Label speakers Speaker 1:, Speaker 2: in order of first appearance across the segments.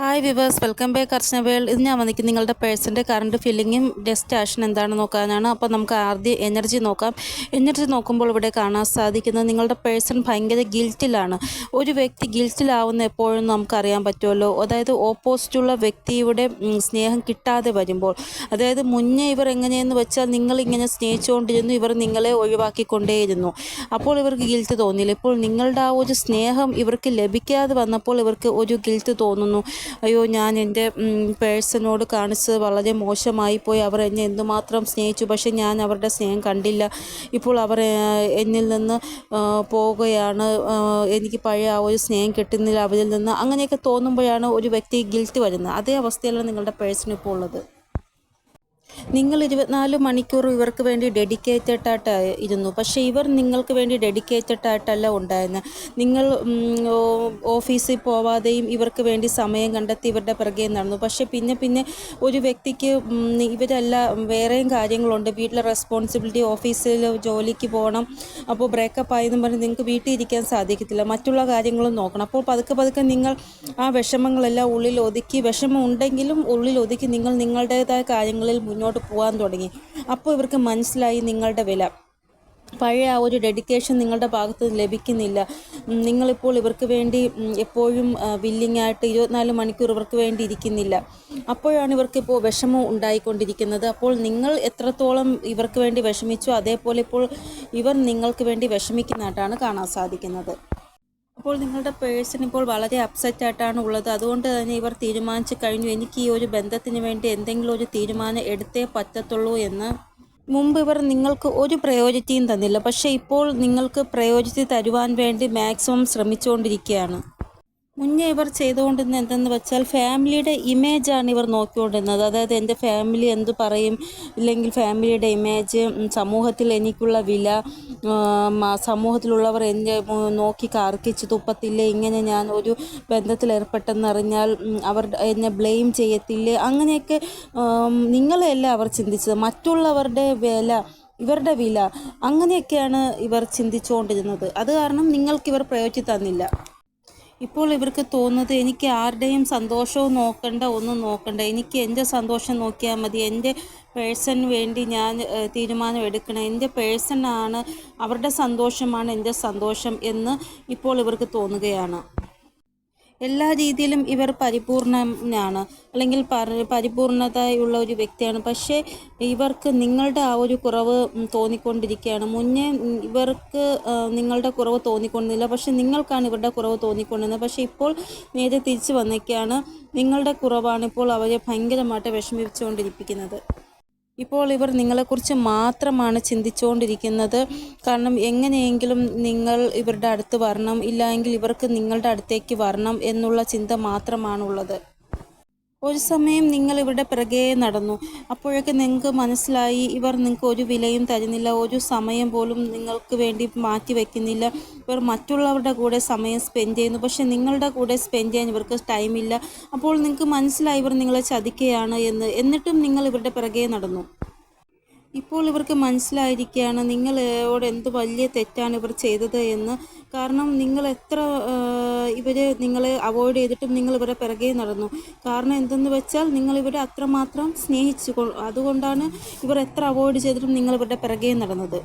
Speaker 1: Hi viewers welcome back Archana world ഇത് ഞാൻ വന്നിരിക്കുന്നത് നിങ്ങളുടെ പേഴ്സന്റെ കറണ്ട് ഫില്ലിങ്ങും ഡെസ്റ്റാഷൻ എന്താണെന്ന് നോക്കാനാണ്. അപ്പോൾ നമുക്ക് ആദ്യം എനർജി നോക്കാം. എനർജി നോക്കുമ്പോൾ ഇവിടെ കാണാൻ സാധിക്കുന്നത് നിങ്ങളുടെ പേഴ്സൺ ഭയങ്കര ഗിൽറ്റിലാണ് ഒരു വ്യക്തി ഗിൽറ്റിലാവുന്ന എപ്പോഴും നമുക്കറിയാൻ പറ്റുമല്ലോ. അതായത് ഓപ്പോസിറ്റുള്ള വ്യക്തിയുടെ സ്നേഹം കിട്ടാതെ വരുമ്പോൾ. അതായത് മുന്നേ ഇവർ എങ്ങനെയെന്ന് വെച്ചാൽ നിങ്ങളിങ്ങനെ സ്നേഹിച്ചുകൊണ്ടിരുന്നു ഇവർ നിങ്ങളെ ഒഴിവാക്കിക്കൊണ്ടേയിരുന്നു. അപ്പോൾ ഇവർക്ക് ഗിൽറ്റ് തോന്നിയില്ല. ഇപ്പോൾ നിങ്ങളുടെ ആ ഒരു സ്നേഹം ഇവർക്ക് ലഭിക്കാതെ വന്നപ്പോൾ ഇവർക്ക് ഒരു ഗിൽറ്റ് തോന്നുന്നു. അയ്യോ ഞാൻ എന്റെ പേഴ്സണോട് കാണിച്ചത് വളരെ മോശമായി പോയി അവർ എന്നെ എന്തുമാത്രം സ്നേഹിച്ചു. പക്ഷേ ഞാൻ അവരുടെ സ്നേഹം കണ്ടില്ല. ഇപ്പോൾ അവർ എന്നിൽ നിന്ന് പോവുകയാണ്. എനിക്ക് പഴയ ആ ഒരു സ്നേഹം കിട്ടുന്നില്ല അവരിൽ നിന്ന്. അങ്ങനെയൊക്കെ തോന്നുമ്പോഴാണ് ഒരു വ്യക്തി ഗിൽറ്റ് വരുന്നത്. അതേ അവസ്ഥയിലാണ് നിങ്ങളുടെ പേഴ്സൺ ഇപ്പോൾ ഉള്ളത്. നിങ്ങൾ ഇരുപത്തിനാല് മണിക്കൂർ ഇവർക്ക് വേണ്ടി ഡെഡിക്കേറ്റഡ് ആയിട്ട് ഇരുന്നു. പക്ഷേ ഇവർ നിങ്ങൾക്ക് വേണ്ടി ഡെഡിക്കേറ്റഡ് ആയിട്ടല്ല ഉണ്ടായിരുന്നത് നിങ്ങൾ ഓഫീസിൽ പോവാതെയും ഇവർക്ക് വേണ്ടി സമയം കണ്ടെത്തി ഇവരുടെ പിറകെ നടന്നു. പക്ഷേ പിന്നെ പിന്നെ ഒരു വ്യക്തിക്ക് ഇവരല്ല വേറെയും കാര്യങ്ങളുണ്ട്. വീട്ടിലെ റെസ്പോൺസിബിലിറ്റി ഓഫീസിൽ ജോലിക്ക് പോകണം അപ്പോൾ ബ്രേക്കപ്പ് ആയെന്നും പറഞ്ഞ് നിങ്ങൾക്ക് വീട്ടിൽ ഇരിക്കാൻ സാധിക്കത്തില്ല. മറ്റുള്ള കാര്യങ്ങളും നോക്കണം. അപ്പോൾ പതുക്കെ പതുക്കെ നിങ്ങൾ ആ വിഷമങ്ങളെല്ലാം ഉള്ളിൽ ഒതുക്കി വിഷമം ഉണ്ടെങ്കിലും ഉള്ളിൽ ഒതുക്കി നിങ്ങൾ നിങ്ങളുടേതായ കാര്യങ്ങളിൽ മുന്നോട്ട് പോകാൻ തുടങ്ങി. അപ്പോൾ ഇവർക്ക് മനസ്സിലായി നിങ്ങളുടെ വില. പഴയ ആ ഒരു ഡെഡിക്കേഷൻ നിങ്ങളുടെ ഭാഗത്ത് ലഭിക്കുന്നില്ല. നിങ്ങളിപ്പോൾ ഇവർക്ക് വേണ്ടി എപ്പോഴും വില്ലിംഗ് ആയിട്ട് ഇരുപത്തിനാല് മണിക്കൂർ ഇവർക്ക് വേണ്ടി ഇരിക്കുന്നില്ല. അപ്പോഴാണ് ഇവർക്കിപ്പോൾ വിഷമം ഉണ്ടായിക്കൊണ്ടിരിക്കുന്നത്. അപ്പോൾ നിങ്ങൾ എത്രത്തോളം ഇവർക്ക് വേണ്ടി വിഷമിച്ചോ അതേപോലെ ഇപ്പോൾ ഇവർ നിങ്ങൾക്ക് വേണ്ടി വിഷമിക്കുന്നതായിട്ടാണ് കാണാൻ സാധിക്കുന്നത്. അപ്പോൾ നിങ്ങളുടെ പേഴ്സൺ ഇപ്പോൾ വളരെ അപ്സെറ്റ് ആയിട്ടാണ് ഉള്ളത്. അതുകൊണ്ട് തന്നെ ഇവർ തീരുമാനിച്ചു കഴിഞ്ഞു. എനിക്ക് ഈ ഒരു ബന്ധത്തിന് വേണ്ടി എന്തെങ്കിലും ഒരു തീരുമാനം എടുത്തേ പറ്റത്തുള്ളൂ എന്ന് മുമ്പ് ഇവർ നിങ്ങൾക്ക് ഒരു പ്രയോരിറ്റിയും തന്നില്ല. പക്ഷേ ഇപ്പോൾ നിങ്ങൾക്ക് പ്രയോരിറ്റി തരുവാൻ വേണ്ടി മാക്സിമം ശ്രമിച്ചുകൊണ്ടിരിക്കുകയാണ്. മുന്നേ ഇവർ ചെയ്തുകൊണ്ടിരുന്ന എന്തെന്ന് വെച്ചാൽ ഫാമിലിയുടെ ഇമേജാണ് ഇവർ നോക്കിക്കൊണ്ടിരുന്നത്. അതായത് എന്റെ ഫാമിലി എന്ത് പറയും? ഇല്ലെങ്കിൽ ഫാമിലിയുടെ ഇമേജ് സമൂഹത്തിൽ എനിക്കുള്ള വില സമൂഹത്തിലുള്ളവർ എന്നെ നോക്കി കാർക്കിച്ച് തുപ്പത്തില്ലേ ഇങ്ങനെ ഞാൻ ഒരു ബന്ധത്തിൽ ഏർപ്പെട്ടെന്നറിഞ്ഞാൽ അവർ എന്നെ ബ്ലെയിം ചെയ്യത്തില്ലേ അങ്ങനെയൊക്കെ നിങ്ങളെയല്ല അവർ ചിന്തിച്ചത്? മറ്റുള്ളവരുടെ വില ഇവരുടെ വില അങ്ങനെയൊക്കെയാണ് ഇവർ ചിന്തിച്ചുകൊണ്ടിരുന്നത്. അത് കാരണം നിങ്ങൾക്ക് ഇവർ പ്രയോജനം തന്നില്ല. ഇപ്പോൾ ഇവർക്ക് തോന്നുന്നത് എനിക്ക് ആരുടെയും സന്തോഷവും നോക്കണ്ട ഒന്നും നോക്കണ്ട. എനിക്ക് എന്റെ സന്തോഷം നോക്കിയാൽ മതി. എന്റെ പേഴ്സണിന് വേണ്ടി ഞാൻ തീരുമാനം എടുക്കണം. എന്റെ പേഴ്സണാണ് അവരുടെ സന്തോഷമാണ് എന്റെ സന്തോഷം എന്ന് ഇപ്പോൾ ഇവർക്ക് തോന്നുകയാണ്. എല്ലാ രീതിയിലും ഇവർ പരിപൂർണനാണ്. അല്ലെങ്കിൽ പരി പരിപൂർണതയുള്ള ഒരു വ്യക്തിയാണ്. പക്ഷേ ഇവർക്ക് നിങ്ങളുടെ ആ ഒരു കുറവ് തോന്നിക്കൊണ്ടിരിക്കുകയാണ്. മുന്നേ ഇവർക്ക് നിങ്ങളുടെ കുറവ് തോന്നിക്കൊണ്ടിരുന്നില്ല. പക്ഷേ നിങ്ങൾക്കാണ് ഇവരുടെ കുറവ് തോന്നിക്കൊണ്ടിരുന്നത്. പക്ഷേ ഇപ്പോൾ നേരെ തിരിച്ചു വന്നേക്കാണ് നിങ്ങളുടെ കുറവാണ് ഇപ്പോൾ അവരെ ഭയങ്കരമായിട്ട് വിഷമിപ്പിച്ചുകൊണ്ടിരിക്കുന്നത് ഇപ്പോൾ ഇവർ നിങ്ങളെക്കുറിച്ച് മാത്രമാണ് ചിന്തിച്ചുകൊണ്ടിരിക്കുന്നത് കാരണം എങ്ങനെയെങ്കിലും നിങ്ങൾ ഇവരുടെ അടുത്ത് വരണം ഇല്ലായെങ്കിൽ ഇവർക്ക് നിങ്ങളുടെ അടുത്തേക്ക് വരണം എന്നുള്ള ചിന്ത മാത്രമാണുള്ളത്. ഒരു സമയം നിങ്ങൾ ഇവരുടെ പിറകെ നടന്നു. അപ്പോഴൊക്കെ നിങ്ങൾക്ക് മനസ്സിലായി ഇവർ നിങ്ങൾക്ക് ഒരു വിലയും തരുന്നില്ല ഒരു സമയം പോലും നിങ്ങൾക്ക് വേണ്ടി മാറ്റി വയ്ക്കുന്നില്ല ഇവർ മറ്റുള്ളവരുടെ കൂടെ സമയം സ്പെൻഡ് ചെയ്യുന്നു. പക്ഷെ നിങ്ങളുടെ കൂടെ സ്പെൻഡ് ചെയ്യാൻ ഇവർക്ക് ടൈമില്ല അപ്പോൾ നിങ്ങൾക്ക് മനസ്സിലായി ഇവർ നിങ്ങളെ ചതിക്കുകയാണ് എന്ന്. എന്നിട്ടും നിങ്ങൾ ഇവരുടെ പിറകെ നടന്നു. ഇപ്പോൾ ഇവർക്ക് മനസ്സിലായിരിക്കുകയാണ് നിങ്ങളോട് എന്ത് വലിയ തെറ്റാണ് ഇവർ ചെയ്തത് എന്ന്. കാരണം നിങ്ങൾ എത്ര ഇവർ നിങ്ങളെ അവോയ്ഡ് ചെയ്തിട്ടും നിങ്ങൾ ഇവരെ പിറകെ നടന്നു. കാരണം എന്തെന്ന് വെച്ചാൽ നിങ്ങൾ ഇവരെ അത്രമാത്രം സ്നേഹിച്ചു അതുകൊണ്ടാണ് ഇവർ എത്ര അവോയ്ഡ് ചെയ്തിട്ടും നിങ്ങൾ ഇവരുടെ പിറകെ നടന്നത്.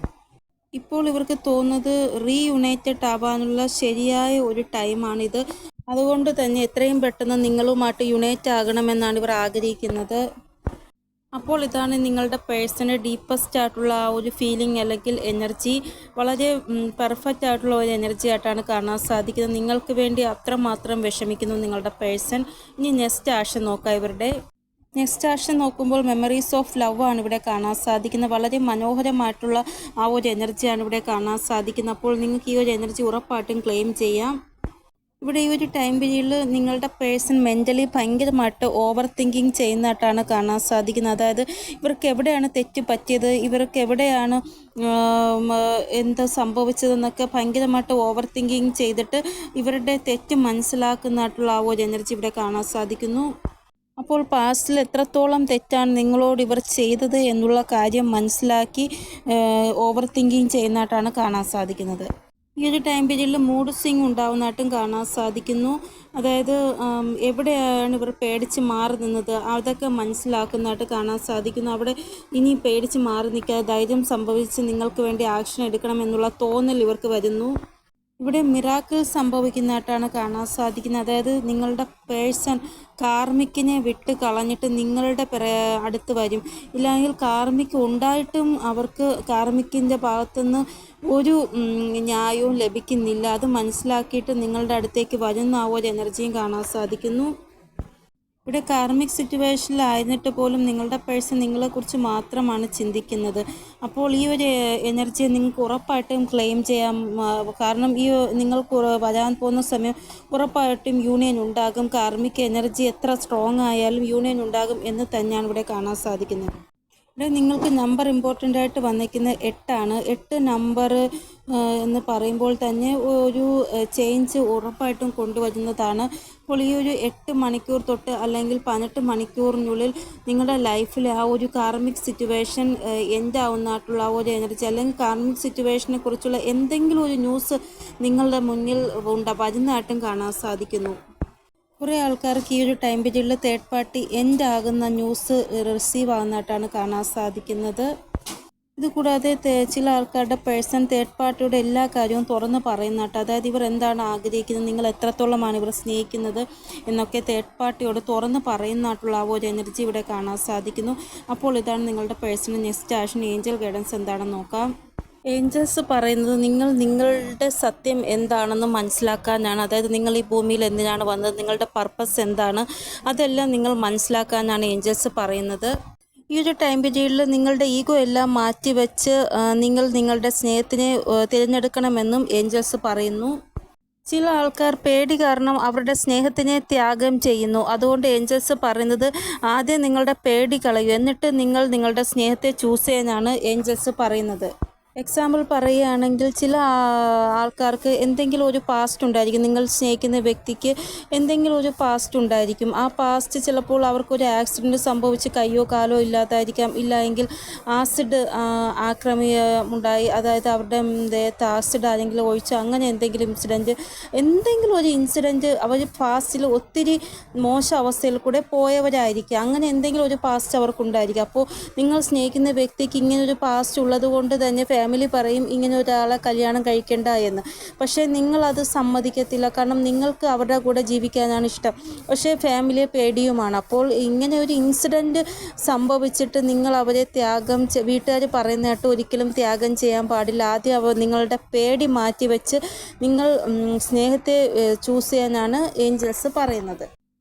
Speaker 1: ഇപ്പോൾ ഇവർക്ക് തോന്നുന്നത് റീയുണൈറ്റഡ് ആവാനുള്ള ശരിയായ ഒരു ടൈമാണിത് അതുകൊണ്ട് തന്നെ എത്രയും പെട്ടെന്ന് നിങ്ങളുമായിട്ട് യുണൈറ്റ് ആകണമെന്നാണ് ഇവർ ആഗ്രഹിക്കുന്നത്. അപ്പോൾ ഇതാണ് നിങ്ങളുടെ പേഴ്സണ് ഡീപ്പസ്റ്റ് ആയിട്ടുള്ള ആ ഒരു ഫീലിംഗ് അല്ലെങ്കിൽ എനർജി. വളരെ പെർഫെക്റ്റ് ആയിട്ടുള്ള ഒരു എനർജി ആയിട്ടാണ് കാണാൻ സാധിക്കുന്നത്. നിങ്ങൾക്ക് വേണ്ടി അത്രമാത്രം വിഷമിക്കുന്നു നിങ്ങളുടെ പേഴ്സൺ. ഇനി നെക്സ്റ്റ് ആഷൻ നോക്കാം ഇവരുടെ. നെക്സ്റ്റ് ആഷൻ നോക്കുമ്പോൾ മെമ്മറീസ് ഓഫ് ലവ് ആണ് ഇവിടെ കാണാൻ സാധിക്കുന്നത്. വളരെ മനോഹരമായിട്ടുള്ള ആ ഒരു എനർജിയാണ് ഇവിടെ കാണാൻ സാധിക്കുന്നത്. അപ്പോൾ നിങ്ങൾക്ക് ഈ ഒരു എനർജി ഉറപ്പായിട്ടും ക്ലെയിം ചെയ്യാം. ഇവിടെ ഈ ഒരു ടൈം പീരീഡിൽ നിങ്ങളുടെ പേഴ്സൺ മെന്റലി ഭയങ്കരമായിട്ട് ഓവർ തിങ്കിങ് ചെയ്യുന്നതായിട്ടാണ് കാണാൻ സാധിക്കുന്നത്. അതായത് ഇവർക്ക് എവിടെയാണ് തെറ്റ് പറ്റിയത്? ഇവർക്ക് എവിടെയാണ് എന്താ സംഭവിച്ചതെന്നൊക്കെ ഭയങ്കരമായിട്ട് ഓവർ തിങ്കിങ് ചെയ്തിട്ട് ഇവരുടെ തെറ്റ് മനസ്സിലാക്കുന്നതായിട്ടുള്ള ആ ഒരു എനർജി ഇവിടെ കാണാൻ സാധിക്കുന്നു. അപ്പോൾ പാസ്റ്റിൽ എത്രത്തോളം തെറ്റാണ് നിങ്ങളോട് ഇവർ ചെയ്തത് എന്നുള്ള കാര്യം മനസ്സിലാക്കി ഓവർ തിങ്കിങ് ചെയ്യുന്നതായിട്ടാണ് കാണാൻ സാധിക്കുന്നത്. ഈ ഒരു ടൈം പീരീഡിൽ മൂഡ് സ്വിങ് ഉണ്ടാവുന്നതായിട്ടും കാണാൻ സാധിക്കുന്നു. അതായത് എവിടെയാണ് ഇവർ പേടിച്ച് മാറി നിന്നത്? അതൊക്കെ മനസ്സിലാക്കുന്നതായിട്ട് കാണാൻ സാധിക്കുന്നു. അവിടെ ഇനി പേടിച്ച് മാറി നിൽക്കാതെ ധൈര്യം സംഭവിച്ച് നിങ്ങൾക്ക് വേണ്ടി ആക്ഷൻ എടുക്കണം എന്നുള്ള തോന്നൽ ഇവർക്ക് വരുന്നു. ഇവിടെ മിറാക്കിൾ സംഭവിക്കുന്നതായിട്ടാണ് കാണാൻ സാധിക്കുന്നത്. അതായത് നിങ്ങളുടെ പേഴ്സൺ കാർമിക്കിനെ വിട്ട് കളഞ്ഞിട്ട് നിങ്ങളുടെ അടുത്ത് വരും. ഇല്ലെങ്കിൽ കാർമിക് ഉണ്ടായിട്ടും അവർക്ക് കാർമിക്കിന്റെ ഭാഗത്തുനിന്ന് ഒരു ന്യായവും ലഭിക്കുന്നില്ല. അത് മനസ്സിലാക്കിയിട്ട് നിങ്ങളുടെ അടുത്തേക്ക് വരുന്ന ആ ഒരു എനർജിയും കാണാൻ സാധിക്കുന്നു. ഇവിടെ കാർമിക് സിറ്റുവേഷനിലായിരുന്നിട്ട് പോലും നിങ്ങളുടെ പേഴ്സൺ നിങ്ങളെക്കുറിച്ച് മാത്രമാണ് ചിന്തിക്കുന്നത്. അപ്പോൾ ഈ ഒരു എനർജിയെ നിങ്ങൾക്ക് ഉറപ്പായിട്ടും ക്ലെയിം ചെയ്യാം. കാരണം ഈ നിങ്ങൾക്ക് വരാൻ പോകുന്ന സമയം ഉറപ്പായിട്ടും യൂണിയൻ ഉണ്ടാകും. കാർമിക് എനർജി എത്ര സ്ട്രോങ് ആയാലും യൂണിയൻ ഉണ്ടാകും എന്ന് തന്നെയാണ് ഇവിടെ കാണാൻ സാധിക്കുന്നത്. ഇവിടെ നിങ്ങൾക്ക് നമ്പർ ഇമ്പോർട്ടന്റ് ആയിട്ട് വന്നിരിക്കുന്ന എട്ടാണ്. എട്ട് നമ്പർ എന്ന് പറയുമ്പോൾ തന്നെ ഒരു ചേഞ്ച് ഉറപ്പായിട്ടും കൊണ്ടുവരുന്നതാണ്. അപ്പോൾ ഈ ഒരു എട്ട് മണിക്കൂർ തൊട്ട് അല്ലെങ്കിൽ പതിനെട്ട് മണിക്കൂറിനുള്ളിൽ നിങ്ങളുടെ ലൈഫിൽ ആ ഒരു കാർമിക് സിറ്റുവേഷൻ എന്താവുന്നതായിട്ടുള്ള ആ ഒരു എനർജി അല്ലെങ്കിൽ കാർമിക് സിറ്റുവേഷനെ കുറിച്ചുള്ള എന്തെങ്കിലും ഒരു ന്യൂസ് നിങ്ങളുടെ മുന്നിൽ ഉണ്ട്. വരുന്നതായിട്ടും കാണാൻ സാധിക്കുന്നു. കുറേ ആൾക്കാർക്ക് ഈ ഒരു ടൈം പീരീഡിൽ തേർഡ് പാർട്ടി എൻഡ് ആകുന്ന ന്യൂസ് റിസീവ് ആകുന്നതായിട്ടാണ് കാണാൻ സാധിക്കുന്നത്. ഇത് കൂടാതെ തേ- ചില ആൾക്കാരുടെ പേഴ്സൺ തേർഡ് പാർട്ടിയുടെ എല്ലാ കാര്യവും തുറന്ന് പറയുന്നതായിട്ട് അതായത് ഇവർ എന്താണ് ആഗ്രഹിക്കുന്നത് നിങ്ങൾ എത്രത്തോളമാണ് ഇവർ സ്നേഹിക്കുന്നത് എന്നൊക്കെ തേർഡ് പാർട്ടിയോട് തുറന്ന് പറയുന്നതായിട്ടുള്ള ആ ഒരു എനർജി ഇവിടെ കാണാൻ സാധിക്കുന്നു. അപ്പോൾ ഇതാണ് നിങ്ങളുടെ personal next action angel guidance എന്താണെന്ന് നോക്കാം. ഏഞ്ചൽസ് പറയുന്നത് നിങ്ങൾ നിങ്ങളുടെ സത്യം എന്താണെന്ന് മനസ്സിലാക്കാനാണ്. അതായത് നിങ്ങൾ ഈ ഭൂമിയിൽ എന്തിനാണ് വന്നത്? നിങ്ങളുടെ പർപ്പസ് എന്താണ്? അതെല്ലാം നിങ്ങൾ മനസ്സിലാക്കാനാണ് ഏഞ്ചൽസ് പറയുന്നത്. ഈ ഒരു ടൈം പീരീഡിൽ നിങ്ങളുടെ ഈഗോ എല്ലാം മാറ്റിവെച്ച് നിങ്ങൾ നിങ്ങളുടെ സ്നേഹത്തിനെ തിരഞ്ഞെടുക്കണമെന്നും ഏഞ്ചൽസ് പറയുന്നു. ചില ആൾക്കാർ പേടി കാരണം അവരുടെ സ്നേഹത്തിനെ ത്യാഗം ചെയ്യുന്നു. അതുകൊണ്ട് ഏഞ്ചൽസ് പറയുന്നത് ആദ്യം നിങ്ങളുടെ പേടി കളയൂ. എന്നിട്ട് നിങ്ങൾ നിങ്ങളുടെ സ്നേഹത്തെ ചൂസ് ചെയ്യാനാണ് ഏഞ്ചൽസ് പറയുന്നത്. എക്സാമ്പിൾ പറയുകയാണെങ്കിൽ ചില ആൾക്കാർക്ക് എന്തെങ്കിലും ഒരു പാസ്റ്റ് ഉണ്ടായിരിക്കും. നിങ്ങൾ സ്നേഹിക്കുന്ന വ്യക്തിക്ക് എന്തെങ്കിലും ഒരു പാസ്റ്റ് ഉണ്ടായിരിക്കും. ആ പാസ്റ്റ് ചിലപ്പോൾ അവർക്കൊരു ആക്സിഡന്റ് സംഭവിച്ച് കയ്യോ കാലോ ഇല്ലാതായിരിക്കാം. ഇല്ല എങ്കിൽ ആസിഡ് ആക്രമിയുണ്ടായി അതായത് അവരുടെ ദേഹത്ത് ആസിഡ് ആരെങ്കിലും ഒഴിച്ച് അങ്ങനെ എന്തെങ്കിലും ഇൻസിഡന്റ് എന്തെങ്കിലും ഒരു ഇൻസിഡന്റ് അവർ പാസ്റ്റിൽ ഒത്തിരി മോശം അവസ്ഥയിൽ കൂടെ പോയവരായിരിക്കും. അങ്ങനെ എന്തെങ്കിലും ഒരു പാസ്റ്റ് അവർക്കുണ്ടായിരിക്കും. അപ്പോൾ നിങ്ങൾ സ്നേഹിക്കുന്ന വ്യക്തിക്ക് ഇങ്ങനൊരു പാസ്റ്റ് ഉള്ളത് കൊണ്ട് തന്നെ ഫാമിലി പറയും ഇങ്ങനെ ഒരാളെ കല്യാണം കഴിക്കേണ്ട എന്ന്. പക്ഷേ നിങ്ങളത് സമ്മതിക്കത്തില്ല. കാരണം നിങ്ങൾക്ക് അവരുടെ കൂടെ ജീവിക്കാനാണ് ഇഷ്ടം. പക്ഷേ ഫാമിലിയെ പേടിയുമാണ്. അപ്പോൾ ഇങ്ങനെ ഒരു ഇൻസിഡന്റ് സംഭവിച്ചിട്ട് നിങ്ങൾ അവരെ ത്യാഗം വീട്ടുകാർ പറയുന്നതായിട്ട് ഒരിക്കലും ത്യാഗം ചെയ്യാൻ പാടില്ല. ആദ്യം അവർ നിങ്ങളുടെ പേടി മാറ്റിവെച്ച് നിങ്ങൾ സ്നേഹത്തെ ചൂസ് ചെയ്യാനാണ് ഏഞ്ചൽസ് പറയുന്നത്.